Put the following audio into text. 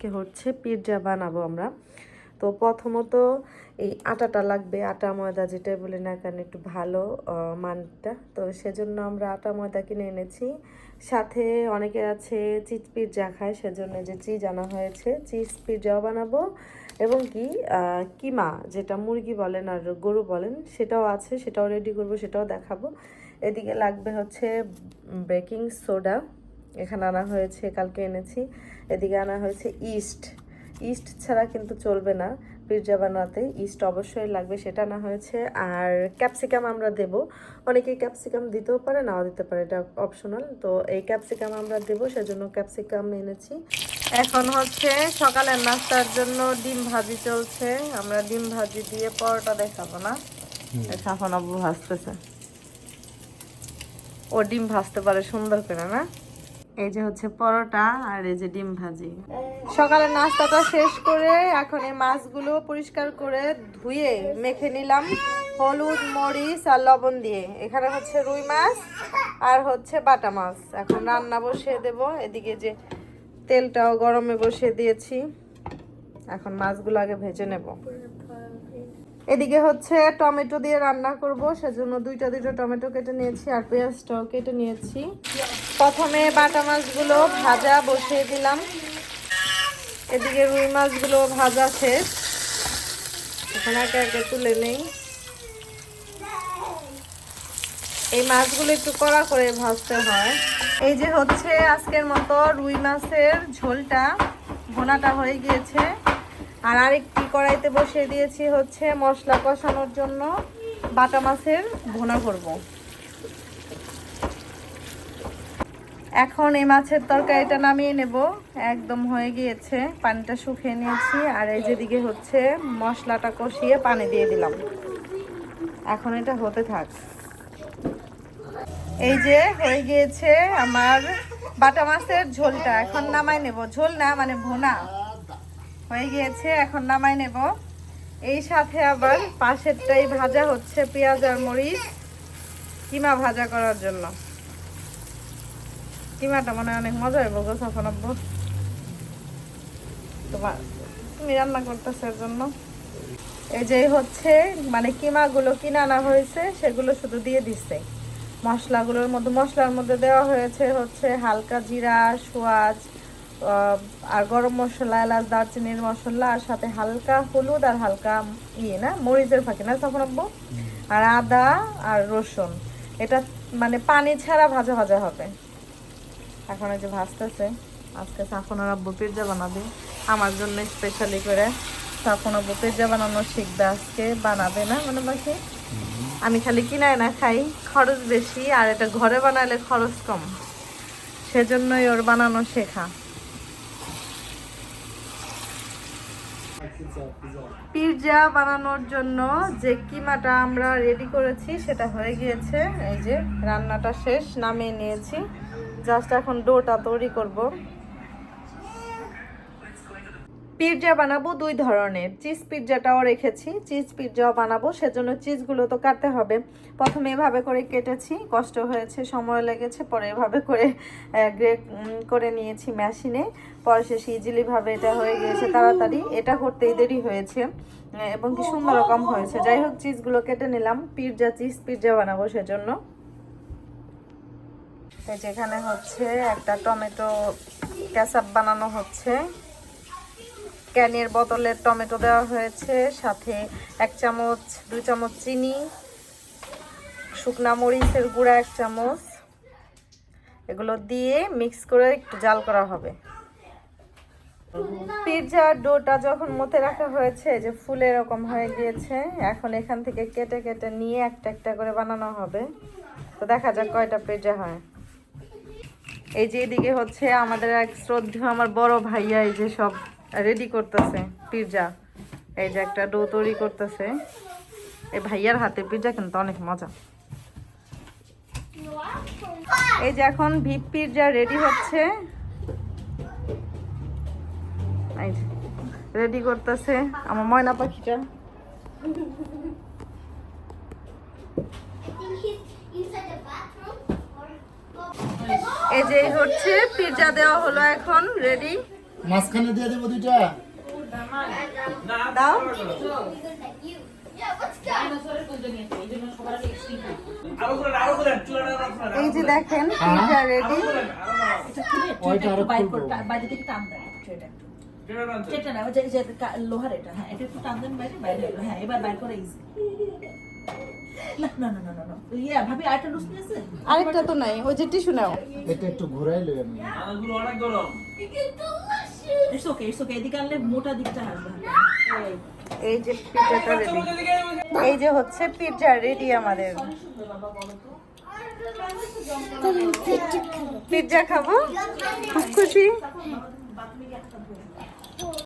আজকে হচ্ছে পিৎজা বানাবো আমরা। তো প্রথমত এই আটাটা লাগবে, আটা, ময়দা যেটা বলি না কেন, একটু ভালো মানটা। তো সেজন্য আমরা আটা, ময়দা কিনে এনেছি। সাথে অনেকে আছে চিজ পিৎজা খায়, সেজন্য যে চিজ আনা হয়েছে। চিজ পিৎজাও বানাবো এবং কি কিমা, যেটা মুরগি বলেন আর গরু বলেন, সেটাও আছে, সেটাও রেডি করব, সেটাও দেখাবো। এদিকে লাগবে হচ্ছে বেকিং সোডা। এখানে আনা হয়েছে কালকে এনেছি। এদিকে আনা হয়েছে ইস্ট। ইস্ট ছাড়া কিন্তু চলবে না পিৎজা বানাতে। ইস্ট অবশ্যই লাগবে সেটা আনা হয়েছে। আর ক্যাপসিকাম আমরা দেব। অনেকেই ক্যাপসিকাম দিতেও পারে নাও দিতে পারে এটা অপশনাল তো এই ক্যাপসিকাম আমরা দেব সেজন্য ক্যাপসিকাম এনেছি। এখন হচ্ছে সকালের নাস্তার জন্য ডিম ভাজি চলছে। আমরা ডিম ভাজি দিয়ে পরোটা দেখাবো না। সাফন আব্বু ভাজতেছে। ও ডিম ভাজতে পারে সুন্দর করে না? এই যে হচ্ছে পরোটা আর এই যে ডিম ভাজি। সকালের নাস্তাটা শেষ করে এখন এই মাছগুলো পরিষ্কার করে ধুয়ে মেখে নিলাম হলুদ, মরিচ আর লবণ দিয়ে। এখানে হচ্ছে রুই মাছ আর হচ্ছে বাটা মাছ। এখন রান্না বসিয়ে দেব। এদিকে যে তেলটাও গরমে বসিয়ে দিয়েছি। এখন মাছগুলো আগে ভেজে নেব। এদিকে হচ্ছে টমেটো দিয়ে রান্না করব। সেজন্য দুইটা দুইটা টমেটো কেটে নিয়েছি আর পেঁয়াজটাও কেটে নিয়েছি। প্রথমে বাটা মাছগুলো ভাজা বসিয়ে দিলাম। এদিকে রুই মাছগুলো ভাজা শেষ। এখন একে একে তুলে নেই। এই মাছগুলো একটু কড়া করে ভাজতে হয়। এই যে হচ্ছে আজকের মতো রুই মাছের ঝোলটা, ভোনাটা হয়ে গিয়েছে। আর আরেকটি কড়াইতে বসিয়ে দিয়েছি হচ্ছে মশলা কষানোর জন্য। বাটা মাছের ভোনা করব। এখন এই মাছের তরকারিটা নামিয়ে নেব। একদম হয়ে গিয়েছে। পানিটা শুকিয়ে নিয়েছি। আর এই যেদিকে হচ্ছে মশলাটা কষিয়ে পানি দিয়ে দিলাম। এখন এটা হতে থাক। এই যে হয়ে গিয়েছে আমার বাটা মাছের ঝোলটা। এখন নামাই নেব। ঝোল না মানে ভোনা। হয়ে গিয়েছে, এখন নামাই নেব। এই সাথে আবার পাশেরটাই ভাজা হচ্ছে পেঁয়াজ আর মরিচ। কিমা ভাজা করার জন্য। কিমাটা মনে অনেক মজা হইব গো সাফন আব্বু। তোমার তুমি রান্না করতেছো এর জন্য। এই যে হচ্ছে মানে কিমাগুলো কিনে আনা হয়েছে সেগুলো শুধু দিয়ে দিচ্ছে মশলাগুলোর মধ্যে মশলার মধ্যে দেওয়া হয়েছে হচ্ছে হালকা জিরা সোয়াজ আর গরম মশলা এলাচ দারচিনির মশলা আর সাথে হালকা হলুদ আর হালকা ইয়ে না মরিচের ফাঁকি না তখন আর আদা আর রসুন। এটা মানে পানি ছাড়া ভাজা ভাজা হবে। এখন যে ভাজতেছে আজকে সাফন আর আব্বু পিৎজা বানাবে। আমার জন্য স্পেশালি করে সাফন আব্বু পিজ্জা বানানো শিখবে আজকে, বানাবে না মানে বাকি? আমি খালি কিনায় না খাই, খরচ বেশি, আর এটা ঘরে বানালে খরচ কম। সেজন্যই ওর বানানো শেখা। পিৎজা বানানোর জন্য যে কিমাটা আমরা রেডি করেছি, সেটা হয়ে গিয়েছে। এই যে রান্নাটা শেষ, নামিয়ে নিয়েছি। জাস্ট এখন ডোটা তৈরি করব। পিৎজা বানাবো দুই ধরনের। চিজ পিৎজাটাও রেখেছি। চিজ পিৎজাও বানাবো, সেজন্য চিজগুলো তো কাটতে হবে। প্রথমে এভাবে করে কেটেছি, কষ্ট হয়েছে, সময় লেগেছে, পরে এভাবে করে গ্রেট করে নিয়েছি মেশিনে। পরে শেষ ইজিলিভাবে এটা হয়ে গিয়েছে তাড়াতাড়ি। এটা করতেই দেরি হয়েছে এবং কি সুন্দর রকম হয়েছে। যাই হোক, চিজগুলো কেটে নিলাম। পিৎজা, চিজ পিৎজা বানাবো সেজন্য। যেখানে হচ্ছে একটা টমেটো ক্যাসাপ বানানো হচ্ছে। ক্যানের বোতলের টমেটো দেওয়া হয়েছে, সাথে এক চামচ, দুই চামচ চিনি, শুকনা মরিচের গুঁড়া এক চামচ। এগুলো দিয়ে মিক্স করে একটু জাল করা হবে। পিৎজার ডোটা যখন মতে রাখা হয়েছে যে ফুল এরকম হয়ে গিয়েছে, এখন এখান থেকে কেটে কেটে নিয়ে একটা একটা করে বানানো হবে। তো দেখা যাক কয়টা পিৎজা হয়। এই যে এদিকে হচ্ছে আমাদের এক শ্রদ্ধেয় আমার বড় ভাইয়া এই যে সব রেডি করতেছে পিৎজা এই যে একটা ডো তৈরি করতেছে। এই ভাইয়ার হাতে পিৎজা কিন্তু অনেক মজা। এই যে এখন ভিপ পিৎজা রেডি হচ্ছে। রেডি করতেছে আমার ময়না পাখিটা। এই যে হচ্ছে পিৎজা দেওয়া হলো এখন রেডি মাঝখানে দিয়ে দেবো দুইটা। দাও। এই যে দেখেন পিঠা রেডি ওইটা আরও খুলবো। বাইরে থেকে টান দেয় ট্রেটা ট্রেটা না ওই যে- যে লোহার এটা হ্যাঁ এটা একটু টান দেন বাইরে বাইরে হ্যাঁ এবার বাইর করে ইজি না না না না না না ইয়া ভাবি আরেকটা তো নাই ওই যে টিস্যু নাও এটা একটু ঘুরাই লই আমি ইটস ওকে ইটস ওকে এদিকে আনলে মোটা দিকটা আসবে এই। এই যে পিঠাটা রেডি এই যে হচ্ছে পিঠা রেডি আমাদের পিৎজা খাব খুব খুশি